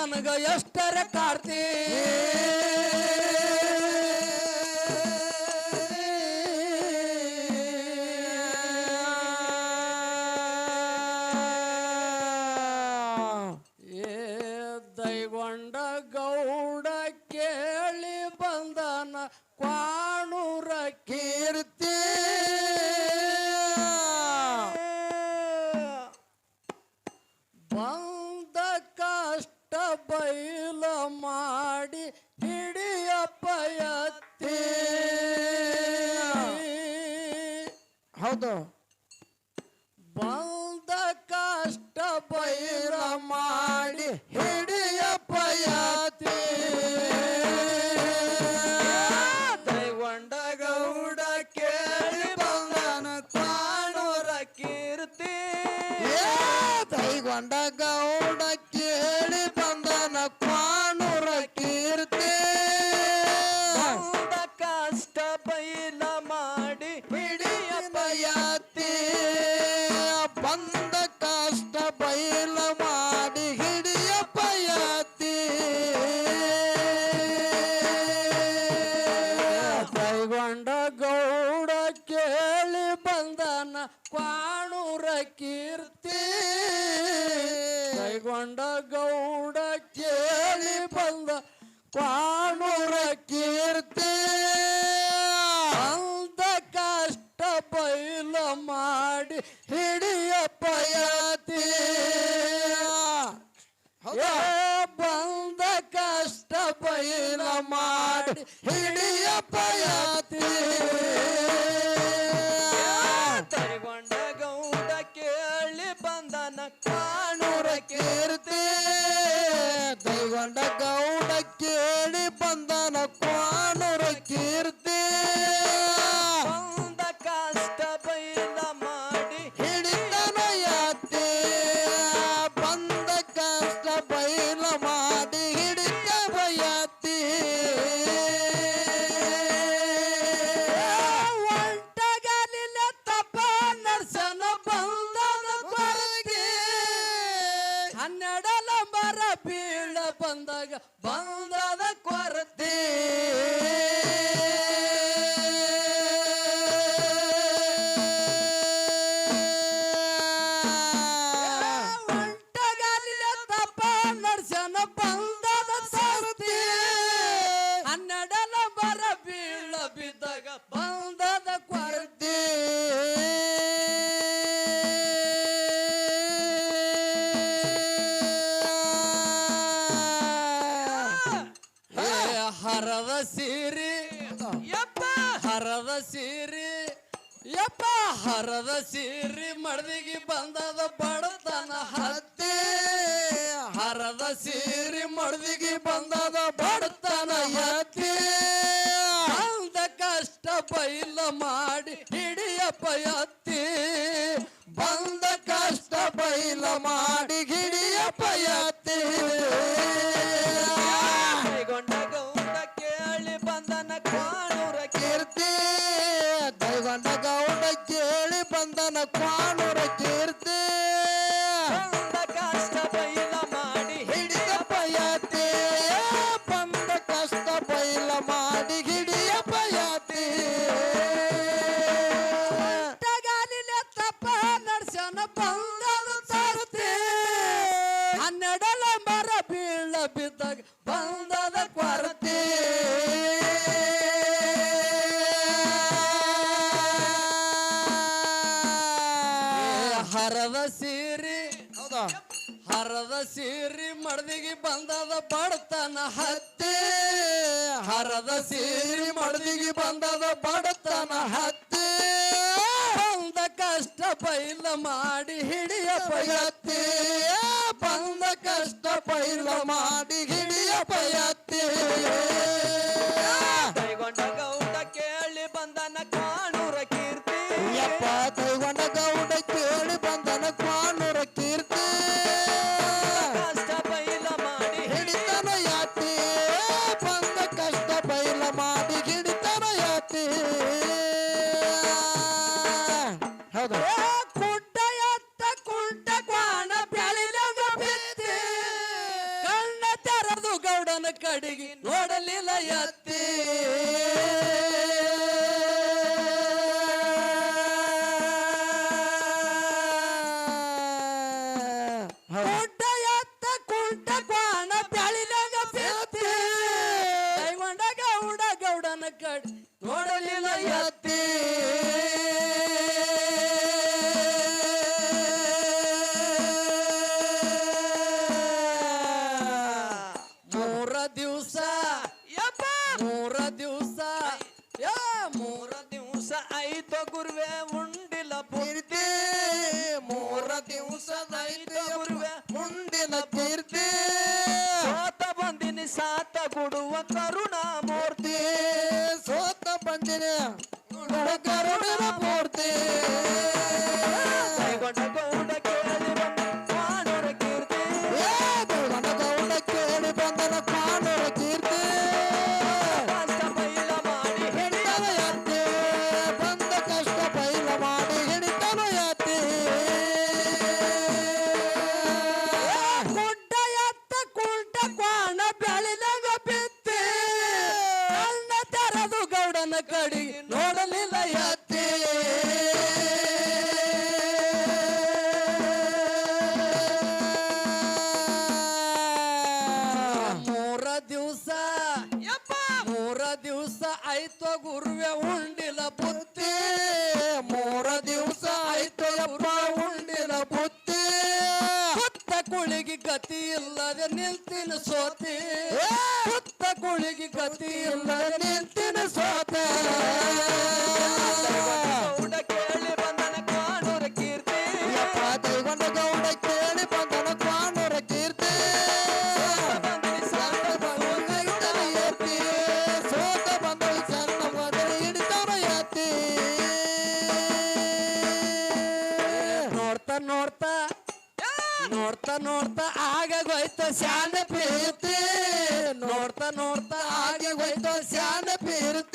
ನನಗ ಎಷ್ಟರ ಕಾಡ್ತಿ? ದೈಗೊಂಡ ಗೌಡ ಕೇಳಿ ಬಂದನ ಕ್ವಾಣೂರಕ್ಕೆ ಕ್ವಾಣೂರ ಕೀರ್ತಿ. ಕೈಗೊಂಡ ಗೌಡ ಕೇಳಿ ಬಂದ ಕ್ವಾಣೂರ ಕೀರ್ತಿ. ಅಂದ ಕಷ್ಟ ಬೈಲ ಮಾಡಿ ಹಿಡಿಯ ಪಯತಿ. ಬಂದ ಕಷ್ಟ ಬೈಲ ಮಾಡಿ ಹಿಡಿಯ ಪಯತಿ. ಹರದ ಸೀರಿ ಹೌದ? ಹರದ ಸೀರಿ ಮಡದಿಗೆ ಬಂದದ ಬಡತನ ಹತ್ತೆ. ಹರದ ಸೀರಿ ಮಡದಿಗೆ ಬಂದದ ಬಡತನ ಹತ್ತೆ. ಬಂದ ಕಷ್ಟ ಪೈಲ ಮಾಡಿ ಹಿಡಿಯ ಪಯತ್ತೆ. ಬಂದ ಕಷ್ಟ ಪೈಲ ಮಾಡಿ ಹಿಡಿಯ ಪಯತ್ತೆ. ಕೈಗೊಂಡ ಗೌಡ ಕೇಳಿ ಬಂದನ ಕಾನೂರ ಕೀರ್ತಿ. ಯಪ್ಪ ಕೈಗೊಂಡ ದಿವಸ. ಯಾ ಮೂರ ದಿವಸ ಆಯ್ತು ಗುರುವೆ ಉಂಡಿಲ ಪೂರ್ತಿ. ಮೂರ ದಿವಸದ ಐತ ಗುರುವೆ ಉಂಡಿಲ ಪೂರ್ತಿ. ಸೋತ ಬಂದಿನಿ ಸಾತ ಕೊಡುವ ಕರುಣಾ ಮೂರ್ತಿ ಸೋತ ಬಂದಿನ ಕರುಣ ಮೂರ್ತಿ ದಿವಸ ಯಪ್ಪ! ಮೂರ ದಿವಸ ಆಯ್ತು ಗುರುವೆ ಉಂಡಿಲ ಬುತ್ತಿ. ಮೂರ ದಿವಸ ಆಯ್ತು ಉಂಡಿಲ ಬುತ್ತಿ. ಹುತ್ತ ಕುಳಿಗೆ ಗತಿ ಇಲ್ಲದೆ ನಿಲ್ತಿನ ಸೋತಿ. ಹುತ್ತ ಕುಳಿಗೆ ಗತಿ ಇಲ್ಲದೆ ನಿಲ್ತಿನ ಸೋತೆ. ನೋಡ್ತಾ ಆಗ ಆಗೋಯ್ತು ಶಾನ ಪ್ರೀತಿ ನೋಡ್ತಾ ನೋಡ್ತಾ ಆಗ ಆಗೋಯ್ತು ಶಾನ ಪ್ರೀತಿ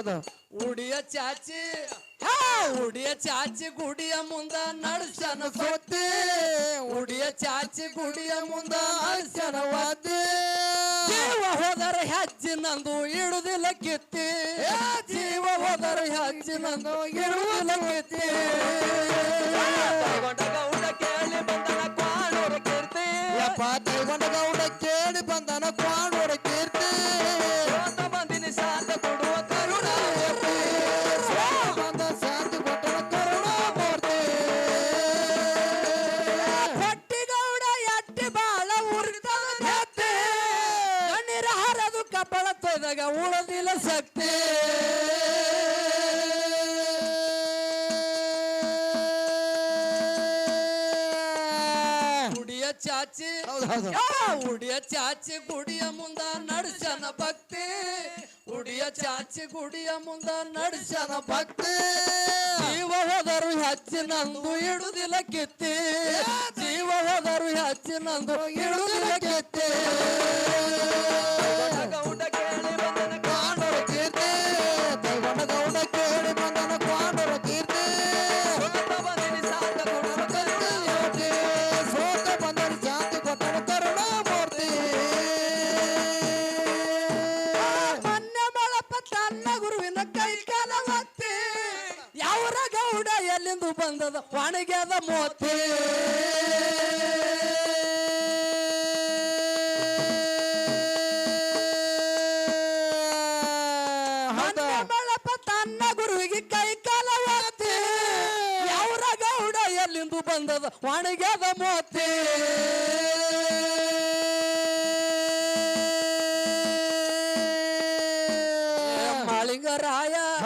ಹೌದಾ. ಉಡಿಯ ಚಾಚಿ. ಹಾ. ಉಡಿಯ ಚಾಚಿ ಗುಡಿಯ ಮುಂದ ನಡ್ಸನ ಸೋತಿ ಉಡಿಯ ಚಾಚಿ ಗುಡಿಯ ಮುಂದ ನಡ್ಸನ ಜೀವ ಹೋದರ ಹೆಜ್ಜಿನಂದು ಇಡುದಿಲ್ಲ ಕಿತ್ತಿ. ಜೀವ ಹೋದರ ಹೆಜ್ಜಿನಂದು ಇಡುದಿಲ್ಲ ಕಿತ್ತಿ. ಯಾ, ಉಡಿಯ ಚಾಚಿ ಗುಡಿಯ ಮುಂದ ನಡ್ಸನ ಭಕ್ತಿ. ಉಡಿಯ ಚಾಚಿ ಗುಡಿಯ ಮುಂದ ನಡ್ಸನ ಭಕ್ತಿ. ಜೀವ ಹೋದರು ಹೆಚ್ಚಿನಂದು ಇಡುದಿಲ್ಲ ಕಿತ್ತಿ. ಜೀವ ಹೋದರು ಹೆಚ್ಚಿನಂದು ಇಡುದಿಲ್ಲ ಕಿತ್ತಿ. ಬಂದದ ಅದ ಮೋತಿ ಮೊನ್ನೆ ತನ್ನ ಗುರುವಿಗೆ ಕೈ ಕಾಲ ಒತ್ತಿ. ಯಾವರ ಗೌಡ ಎಲ್ಲಿಂದು ಬಂದದ ಒಣಗ್ಯದ ಮೋತಿ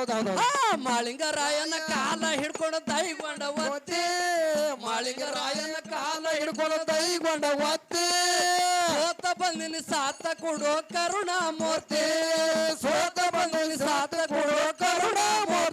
ಹೌದೌದು ಆ, ಮಾಳಿಂಗರಾಯನ ಕಾಲ ಹಿಡ್ಕೊಂಡು ದೈಗೊಂಡ ಒತ್ತಿ. ಮಾಳಿಂಗರಾಯನ ಕಾಲ ಹಿಡ್ಕೊಂಡು ದೈಗೊಂಡ ಒತ್ತೆ. ಸೋತ ಬಂದಿನಿ ಸಾತ ಕೊಡೋ ಕರುಣಾ ಮೂರ್ತಿ ಸೋತ ಬಂದಿನಿ ಸಾತ ಕೊಡೋ ಒಣಗ್ಯದ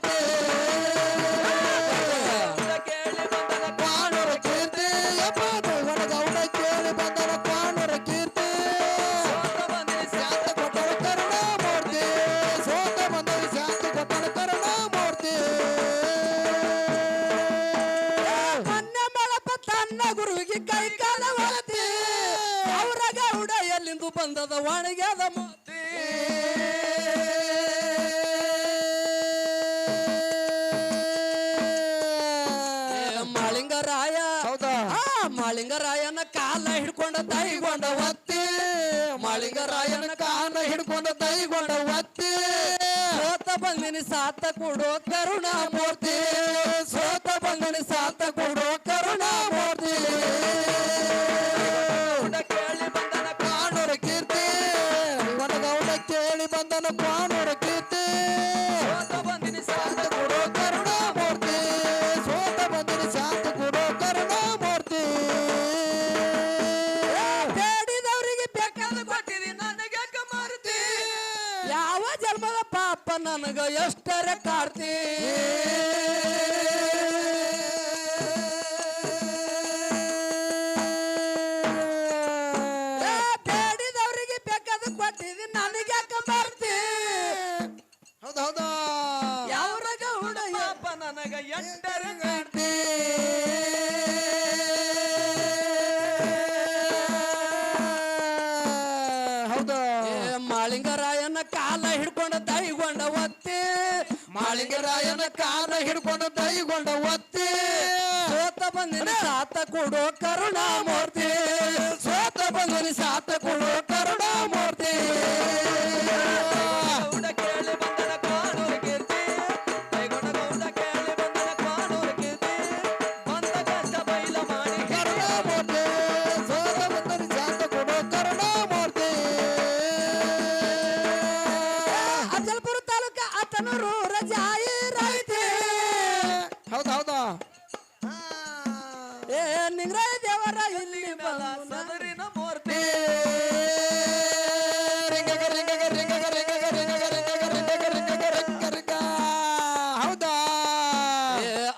ಹಿಡ್ಕೊಂಡ ದೈಗೊಂಡ ಒತ್ತಿ ಮಾಳಿಂಗರಾಯನ ಕಾನ ಹಿಡ್ಕೊಂಡ ತೈಗೊಂಡ ಒತ್ತಿ ಸೋತ ಬಂದಿನಿ ಸಾತ ಕೊಡೋ ಕರುಣಾ ಮೂರ್ತಿ ನನಗ ಎಷ್ಟರ ಕಾರ್ತಿ? ಬೇಡಿದವರಿಗೆ ಬೇಕಾದ ಕೊಟ್ಟಿದಿ ನನಗೆ ಯಾಕೆ ಬರ್ತಿ ಹೌದ ಹೌದಾ. ಯಾವ ಗೌಡ ಪಾಪ ನನಗ ಎಂಟರ ಕಾರ್ತಿ. ಹೌದ. ಏ, ಮಾಳಿಂಗರಾಯನ ಕಾಲ ಒತ್ತಿ ಮಾಳಿಂಗರಾಯನ ಕಾಲ ಹಿಡ್ಕೊಂಡು ದೈಗೊಂಡ ಒತ್ತಿ. ಸೋತ ಬಂದಿನ ಸಾತ ಕೊಡೋ ಕರುಣಾಮೂರ್ತಿ. ಸೋತ ಬಂದಿನ ಸಾತ ಕೊಡೋ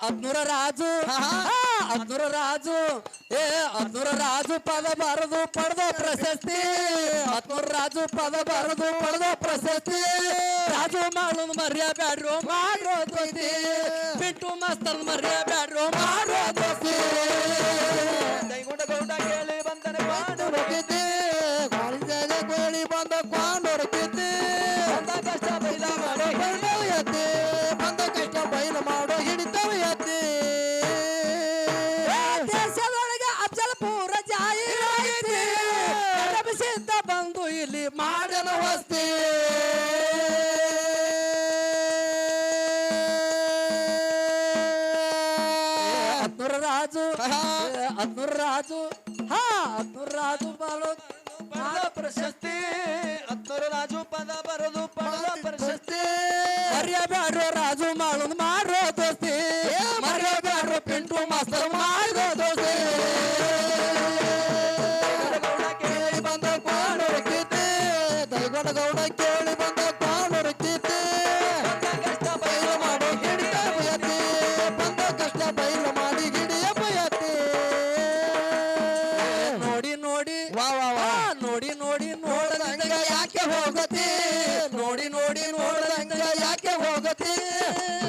ಅದ್ನೂರ ರಾಜು. ಅದ್ನೂರ ರಾಜು. ಏ ಅದ್ನೂರ ರಾಜು ಪದ ಬರದು ಪಡೆದ ಪ್ರಶಸ್ತಿ. ಹತ್ನೂರ ರಾಜು ಪದ ಬರದು ಪಡೆದ ಪ್ರಶಸ್ತಿ. ರಾಜು ಮಾಡೋದು ಮರ್ಯ ಬ್ಯಾಡ್ರು ಮಾಡೋ ದೋಸ್ತಿ ಬಿಟ್ಟು ಮಸ್ತಲ್ ಮರ್ಯ ಬ್ಯಾಡ್ರು ಮಾಡೋ ದೋಸ್ತಿ ಕೈಗೊಂಡ ಗೌಡ ಕೇಳಿ ಬಂದನ ಮಾಡು ಮರ್ಯಾಬ್ಯಾಡ್ರೋ ರಾಜು ಮಾಡೋದು ಮಾಡ್ರೋ ದೋಸ್ತಿ. ಮರ್ಯಾಬ್ಯಾಡ್ರೋ ಪಿಂಟು ಮಾಸ್ತರ್ ಮಾಡ್ರೋ ದೋಸ್ತಿ. ಕೇಳಿ ಬಂದ ಕಾಣೋರ ದೈವಡ ಗೌಡ ಕೇಳಿ ಬಂದ ಕಾಣೋರ ಬಂದ ಕಷ್ಟ ಬೈಲ ಮಾಡಿ ಬಯತಿ. ಬಂದ ಕಷ್ಟ ಬೈಲು ಮಾಡಿ ಹಿಡಿಯ ಬಯತಿ. ನೋಡಿ ನೋಡಿ. ವಾ ವಾ ವಾ. ನೋಡಿ ನೋಡಿ ನೋಡದಂಗ ಯಾಕೆ ಹೋಗತಿ? ನೋಡಿ ನೋಡಿ ನೋಡದಂಗ ಯಾಕೆ ಹೋಗತಿ